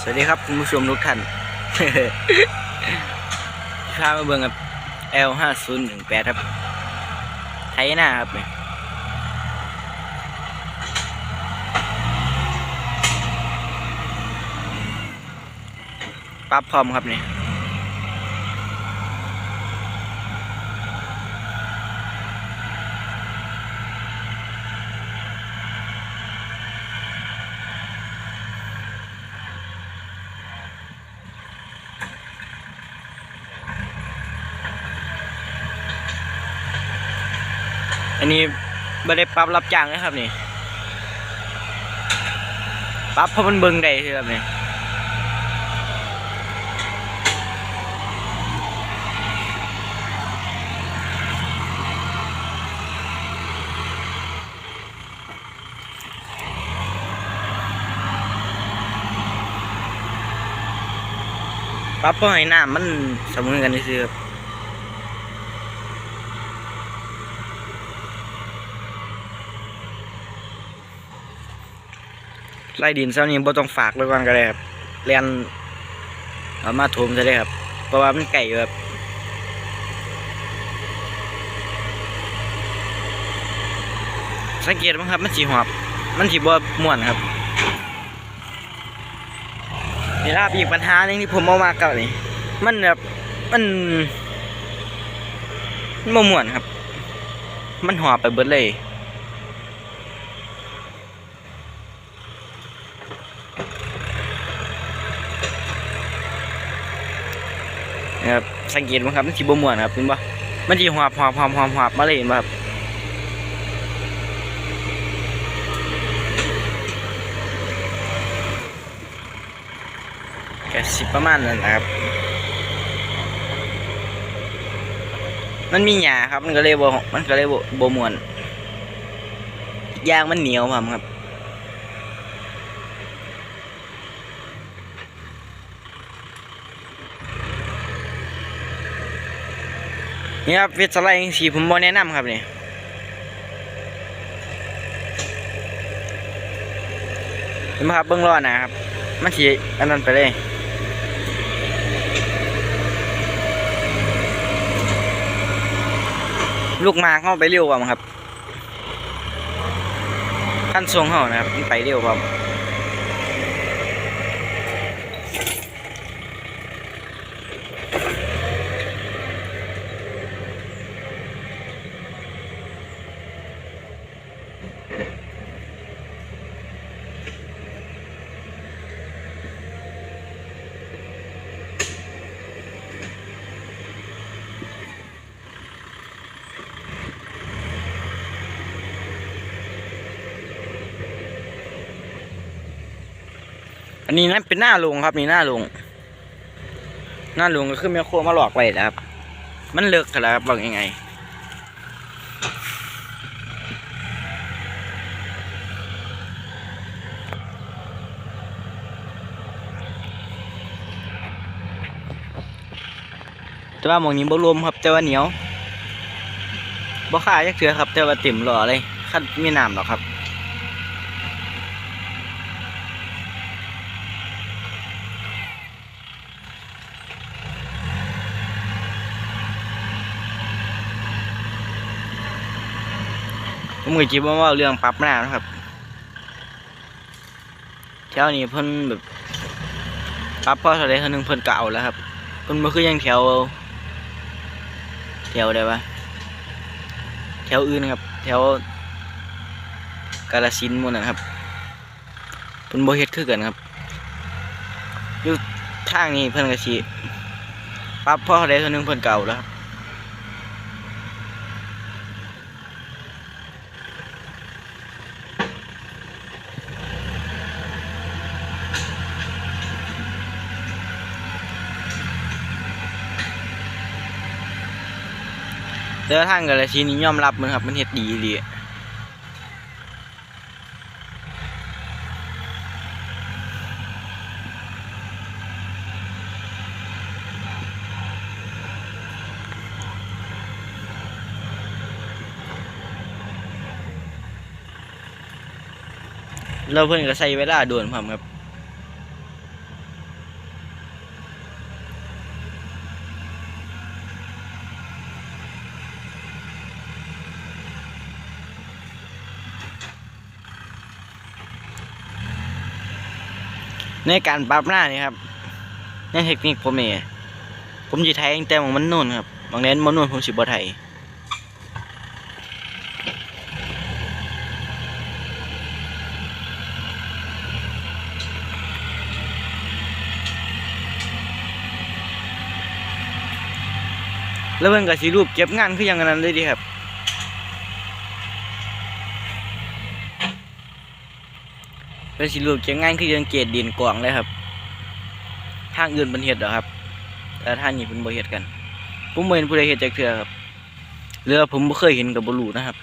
สวัสดีครับคุณผู้ชมทุกท่านพามาเบิ่งกับ L 5 0 1 8ครับไทยหน้าครับเนี่ยปั๊บพร้อมครับเนี่ย นนี้ไม่ได้ปรั๊บรับจ้างนะครับนี่ปรั๊บเพราะมันเบิ่งได้คือครับนี่ปรับเพื่อให้น้ำมันสมอกันซื่อๆครั ไล่ดินเช้านี้บ่ต้องฝากไว้ก่อนก็ได้ครับเรียนเอามาถมจะได้ครับ เพราะว่ามันไก่อยู่ครับสังเกตมั้งครับ มันสีหอบ มันสีบ่ม่วนครับนี่ครับอีกปัญหาหนึ่งที่ผมเอามาเก่านี่มันแบบมันมันม่วนครับ มันหอบไปเบิดเลยนะครับ สังเกตมั้งครับมันสิบ่ม่วนครับเห็นบ่มันสิหอบหอบหอบหอบหอบมาเลยเห็นบ่ครับก็สิประมาณนั้นนะครับ มันมีหญ้าครับมันก็เลยบ่มันก็เลยบ่บ่ม่วนยางมันเหนียวครับครับ นี่ครับเวทสไลด์สีผมบอแนะนำครับนี่เห็นไหมครับเบื้องล้อหนะครับ มันสีอันนั้นไปเลยลูกมาเข้าไปเร็วกว่ามั้งครับขั้นทรงเขานะครับ มันไปเร็วกว่า อันนี้นั่นเป็นหน้าลุงครับนี่หน้าลุงหน้าลุงก็คือแม่โครัวมาหลอกไว้นะครับ มันเลิกกันแล้วครับบอกยังไงแต่ว่าหมองนี้บ่รวมครับ แต่ว่าเหนียวบ่ค่าจักเถือครับ แต่ว่าเต็มหล่อเลยคันมีน้ำหรอกครับ ผมก็คิดว่าว่าเรื่องปรับหน้านะครับแถวนี้เพิ่นแบบปรับพอเท่าไรเท่านึงเพิ่นเก่าแล้วครับเพิ่นบ่คือยังแถวแถวใดวะแถวอื่นครับ แถวกาฬสินมู่นั่นครับเพิ่นบ่เฮ็ดคือกันครับอยู่ทางนี้เพิ่นก็สิปรับพอเท่าไรเท่านึงเพิ่นเก่าแล้วครับ แต่ว่าทางกาลสินธุ์นี่ยอมรับมันครับ มันเฮ็ดดีดีเราเพิ่นก็ใช้เวลาดนพร้อมครับ ในการปรับหน้านี่ครับในเทคนิคผมนี่ผมสิไทยตั้งแต่หมองมันนุ่นครับบางเน้นมันนุ่นผมสิบ่ไทยแล้วเพิ่นก็สิรูปเก็บงานคือหยังนั้นเลยดิครับ เป็นสิรูปเก็บงานคือยังเกตดินกว่างเลยครับทางอื่นเป็นเห็ดหรอครับ แต่ทานนี้เป็นบ่เห็ดกัน ผมบ่เห็นผู้ใดเห็ดจากเถื่อครับเรือผมไม่เคยเห็นกับบ่รู้นะครับ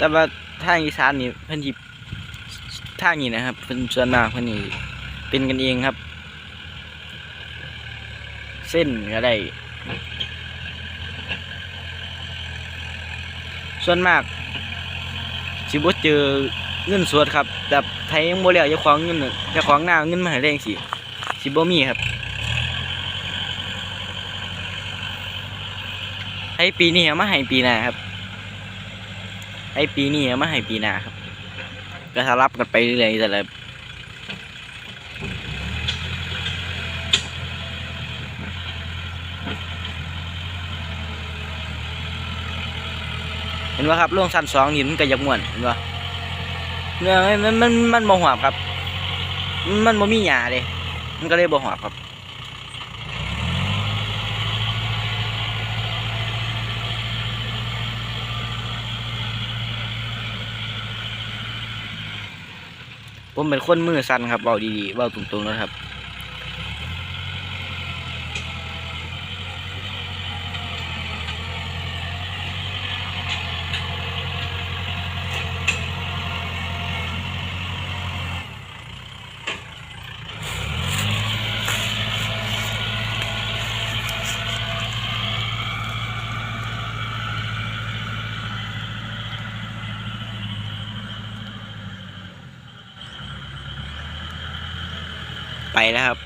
แต่ว่าทางอีสานนี่เพิ่นสิทางนี้นะครับเพิ่นส่วนมากเพิ่นนี่เป็นกันเองครับ เส้นก็ได้ ส่วนมากสิบ่เจอเงินสดครับแบบไทยยังบ่แล้วเจ้าของเงินน่ะเจ้าของหน้าเงินมาให้แรงสิสิบ่มีครับให้ปีนี้มาให้ปีหน้าครับ ไอ้ปีนี้มาให้ปีหน้าครับ ก็สลับกันไปเรื่อยๆแต่ละเห็นว่าครับล่วงสั้นสองนี่มันก็ยักม่วนเห็นว่าเนื้อมันมันมันบ่หวบครับ มันบ่มีหญ้าเลยมันก็เลยบ่หวบครับ ผมเป็นคนมือสั่นครับเบาดีๆเบาตรงๆนะครับ แล้วครับ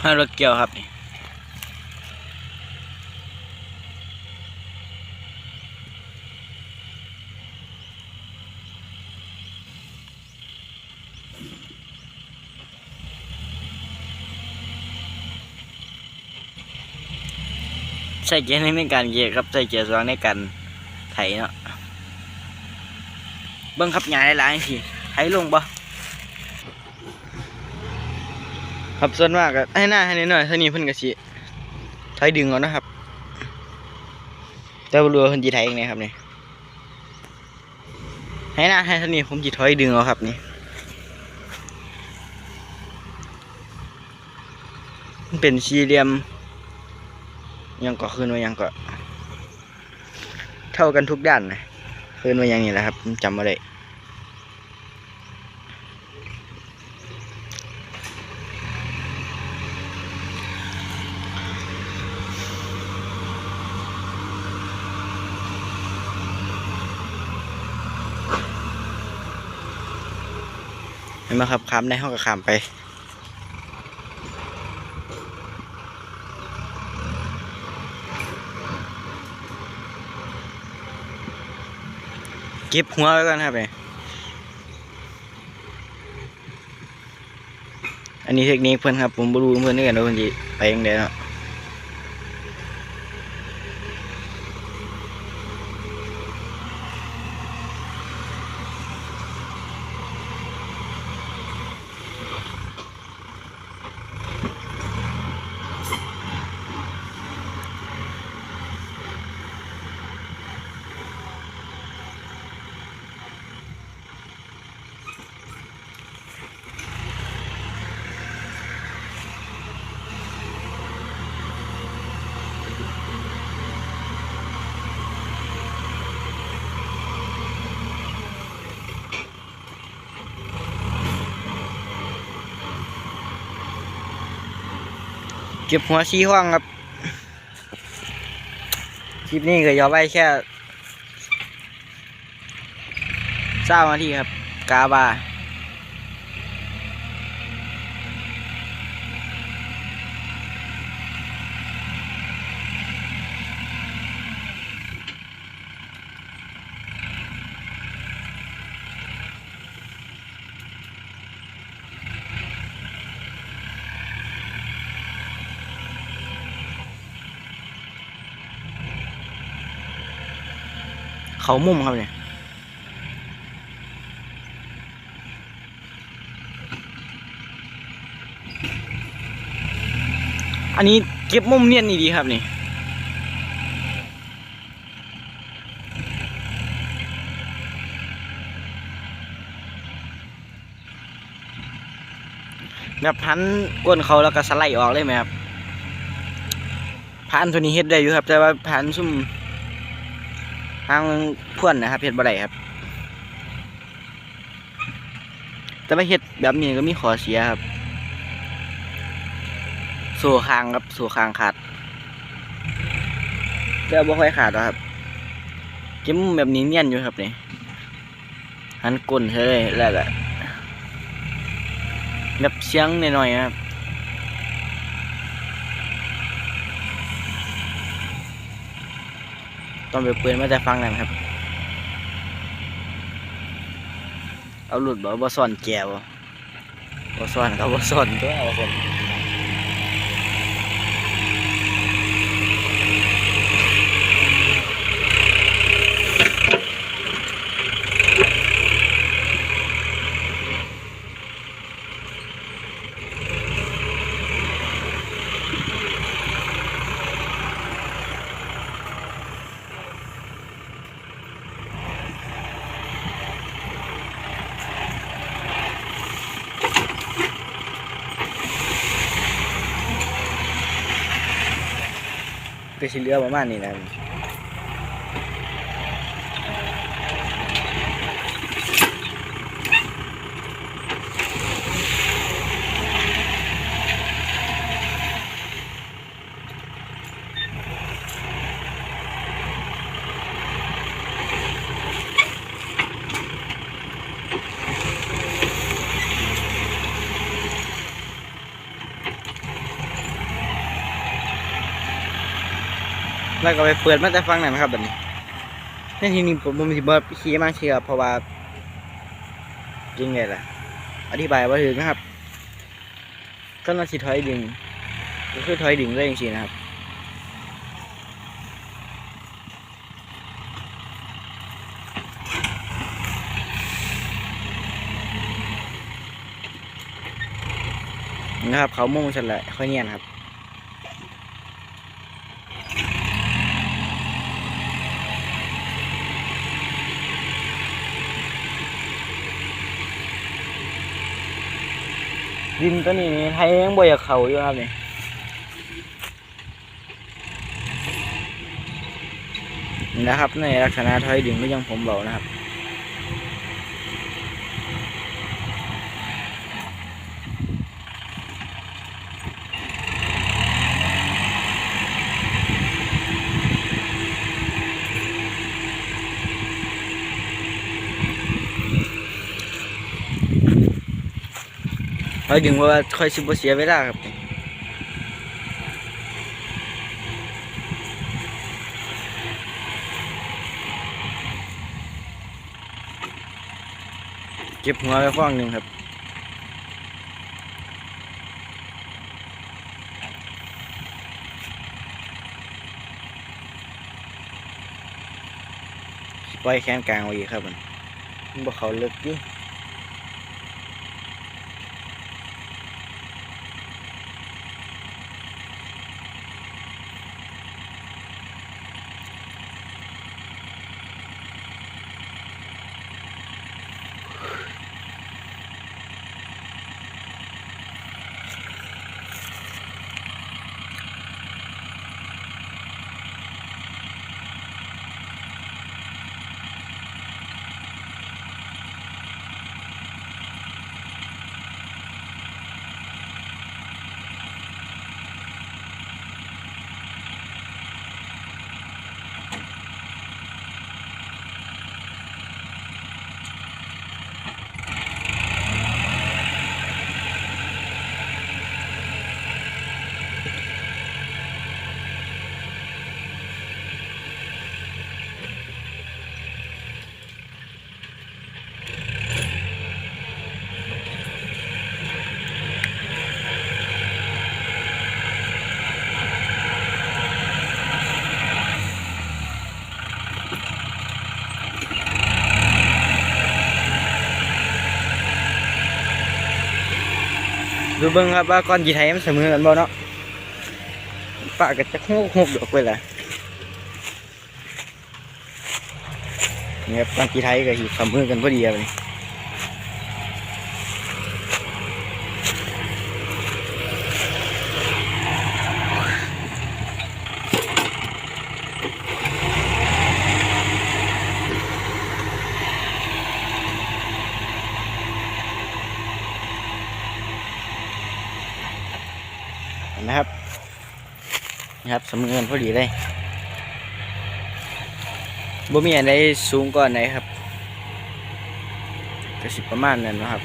ให้รถเกี่ยวครับนี่ ใส่เกียร์ในการเกียร์ครับใส่เกียร์สองในการไถเนาะเบิ้งครับหยาหลายๆทีไถลงบ่ครับส่วนมากก็ให้หน้าให้นหน่อยเท่านี้เพิ่นก็สิถอยดึงเอานะครับ แต่บ่รู้ว่าเพิ่นสิไถเองไงครับนี่ให้หน้าให้เท่านี้ผมสิถอยดึงเอาครับนี่มันเป็นสี่เหลี่ยม ยังก็คืนว่ายังก็ เท่ากันทุกด้านนะคืนว่ายังนี่แหละครับจำมาได้เห็นไหมครับคำในห้องกับคำไป เก็บหัวไว้ก่อนครับเนี่ยอันนี้เทคนิคเพื่อนครับ ผมบรูเพื่อนด้วยกันว่าเพื่อนจะไปยังไงเนาะ เก็บหัวชี้ห้องครับ คลิปนี้ก็ยอไว้แค่เศร้านาทีครับ กาบา เขามุมครับเนี่ยอันนี้เก็บมุมเนียนนี่ดีครับนี่แบบพันก้นเขาแล้วก็สไลด์ออกเลยไหมครับพันตัวนี้เฮ็ดได้อยู่ครับ แต่ว่าพันซุ่ม ทางพ่วนนะครับเฮ็ดบ่ได้ครับ แต่ว่าเฮ็ดแบบนี้ก็มีขอเสียครับสู่คางครับสู่คางขาดแต่บ่ค่อยขาดครับเก็บมุมแบบนี้เนียนอยู่ครับนี่หันก้นเลยแล้วก็แบบเสียงหน่อยๆครับ ต้องไปปืนมาแต่ฟังนั่นครับ เอาหลุดบ่บ่ซ่อนแก้วบ่ซ่อนก็บ่ซ่อนตัวเอาคน สิเหลือประมาณนี้นะครับ แล้วก็ไปเปิดมาแต่ฟังหนั่นะครับแบบนี้ในที่นี้ผมผมสิบ่ขี่มาเชื่อเพราะว่าจริงไงล่ะ อธิบายว่าถึงนะครับก็น่าสิถอยดึงก็คือถอยดึงเลยจริงๆนะครับนะครับเขามุ่งเสร็จแล้วค่อยเนียนครับ ดินตัวนี้นี่ไทยยังบ่อยากเขาอยู่ครับนี่นี่นะครับในลักษณะถอยดึงก็ยังผมบอกนะครับ ถอยดึงว่าค่อยสิบ่เสียเวลาครับเก็บหัวไว้ฟ้องหนึ่งครับปล่อยแขนกลางไว้อีกครับมันมันบ่เขาเลิกยู่ เบิ้งครับว่าก้อนกีไทยมันเสมอกันบ่เนาะปากก็จะโคกโคกดอกไปละเนี่ยก้อนกีไทยกับหีบเสมอกันพอดีเลยเห็นไหมครับนี่ ครับเสมอกันพอดีเลยบ่มีอะไรสูงกว่าไหนครับก็สิประมาณนั้นนะครับ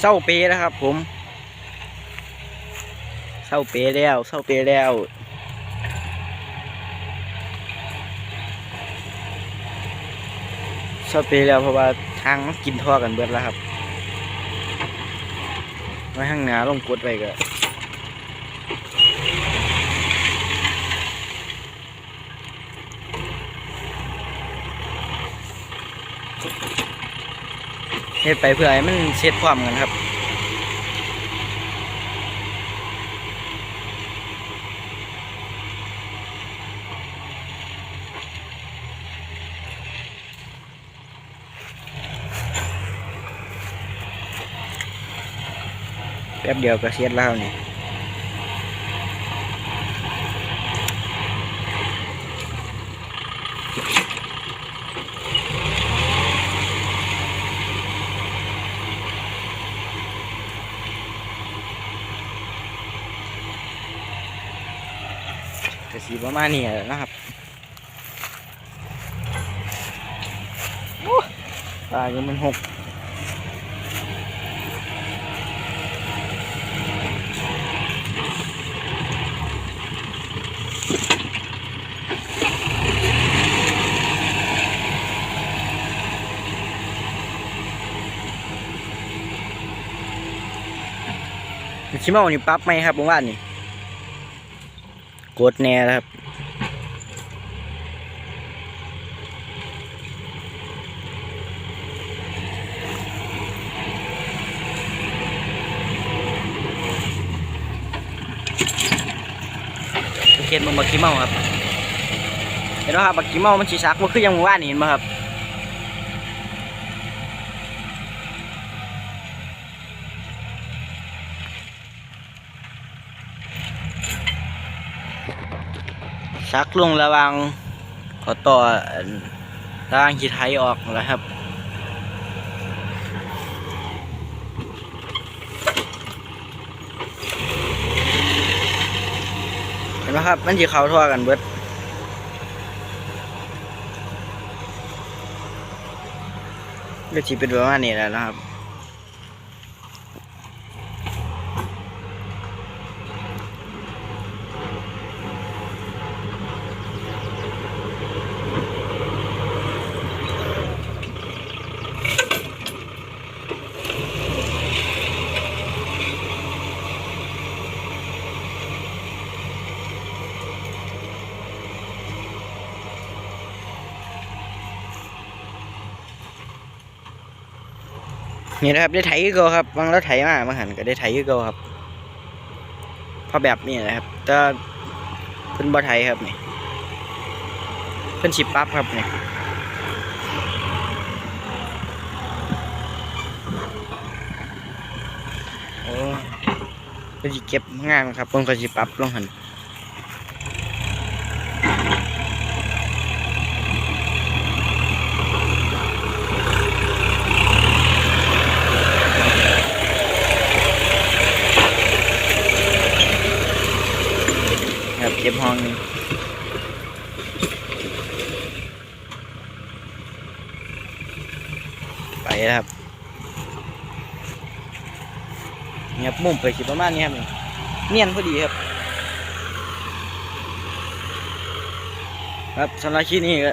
เศร้าเปแล้วครับผมเศร้าเปแล้วเศร้าเปแล้ว เศร้าเปแล้วเพราะว่าทางมันกินท่อกันเบิดแล้วครับไว้ข้างหน้าลงกดไปก็เฮ็ดไปเพื่อให้มันเช็ดความกันครับ แป๊บเดียวก็เช็ดแล้วนี่ก็สีประมาณนี้นะครับโอ้ตายังมันหก ชิเมานี่ปั๊บไหมครับผมว่านี่กดแน่ครับสังเกตมันบักกี้เมาครับเห็นไหมครับบักกี้เมามันชีชักมันคือยังหมู่บ้านนี่เห็นไหมครับ ชักลงระวังขอต่อระวังขีไทยออกแล้วครับเห็นไหมครับ มันจะเข้าทั่วกันเบิดก็จีเป็นประมาณนี้แหล้วนะครับ นี่นะครับได้ไถคือเก็ครับบางแล้วไถมาบางหันก็ได้ไถคือเก็ครับพราะแบบนี้นะครับแต่เพิ่นบ่ไถครับนี่เพิ่นสิปรั๊บครับนี่โอ้เพิ่นสิเก็บงานครับเพิ่นก็สิปรั๊บลงหันครับเก็บห้องนี่ไปแล้วครับ เผยบมุมไปสิประมาณนี้ครับเนียนพอดีครับ ครับสำหรับคลิปนี้ก็